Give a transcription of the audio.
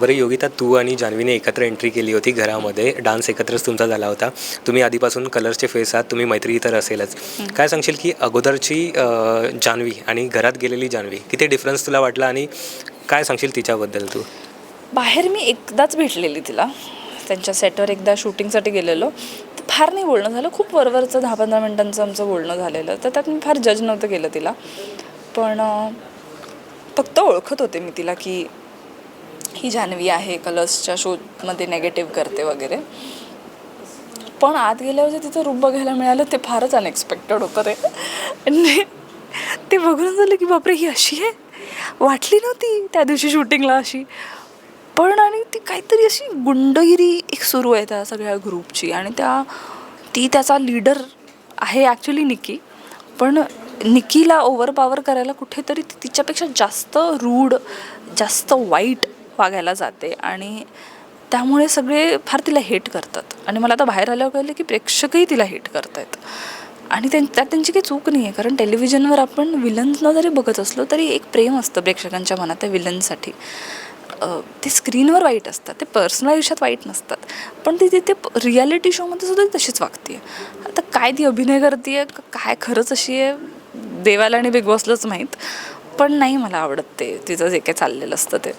बरं योगिता तू आणि जान्हवीने एकत्र एंट्री केली होती घरामध्ये. डान्स एकत्रच तुमचा झाला होता. तुम्ही आधीपासून कलर्सचे फेस आहात. तुम्ही मैत्री तर असेलच. काय सांगशील की अगोदरची जान्हवी आणि घरात गेलेली जान्हवी किती डिफरन्स तुला वाटला आणि काय सांगशील तिच्याबद्दल तू? बाहेर मी एकदाच भेटलेली तिला. त्यांच्या सेटवर एकदा शूटिंगसाठी गेलेलो. तर फार नाही बोलणं झालं. खूप वरवरचं दहा पंधरा मिनटांचं आमचं बोलणं झालेलं. तर त्यात मी फार जज नव्हतं केलं तिला. पण फक्त ओळखत होते मी तिला की ही जान्हवी आहे कलर्सच्या शोमध्ये नेगेटिव्ह करते वगैरे. पण आत गेल्यावर जे तिचं रूप बघायला मिळालं ते फारच अनएक्सपेक्टेड होतं रे. आणि ते बघून झालं की बापरे ही अशी आहे? वाटली नव्हती त्या दिवशी शूटिंगला अशी. पण आणि ती काहीतरी अशी गुंडगिरी एक सुरू आहे त्या सगळ्या ग्रुपची. आणि त्या ती त्याचा लीडर आहे ॲक्च्युली निकी. पण निकीला ओव्हरपावर करायला कुठेतरी ती तिच्यापेक्षा जास्त रूढ जास्त वाईट वागायला जाते आणि त्यामुळे सगळे फार तिला हेट करतात. आणि मला आता बाहेर आल्यावर कळलं की प्रेक्षकही तिला हेट करतायत. आणि त्यां त्यात त्यांची काही चूक नाही आहे कारण टेलिव्हिजनवर आपण विलन्सना जरी बघत असलो तरी एक प्रेम असतं प्रेक्षकांच्या मनात त्या विलन्ससाठी ते स्क्रीनवर वाईट असतात ते पर्सनल आयुष्यात वाईट नसतात. पण ती तिथे रियालिटी शोमध्ये सुद्धा तशीच वागते आता काय ती अभिनय करते काय खरंच अशी आहे देवाला आणि बिग बॉसलाच माहीत. पण नाही मला आवडत ते तिचं जे काय चाललेलं असतं ते.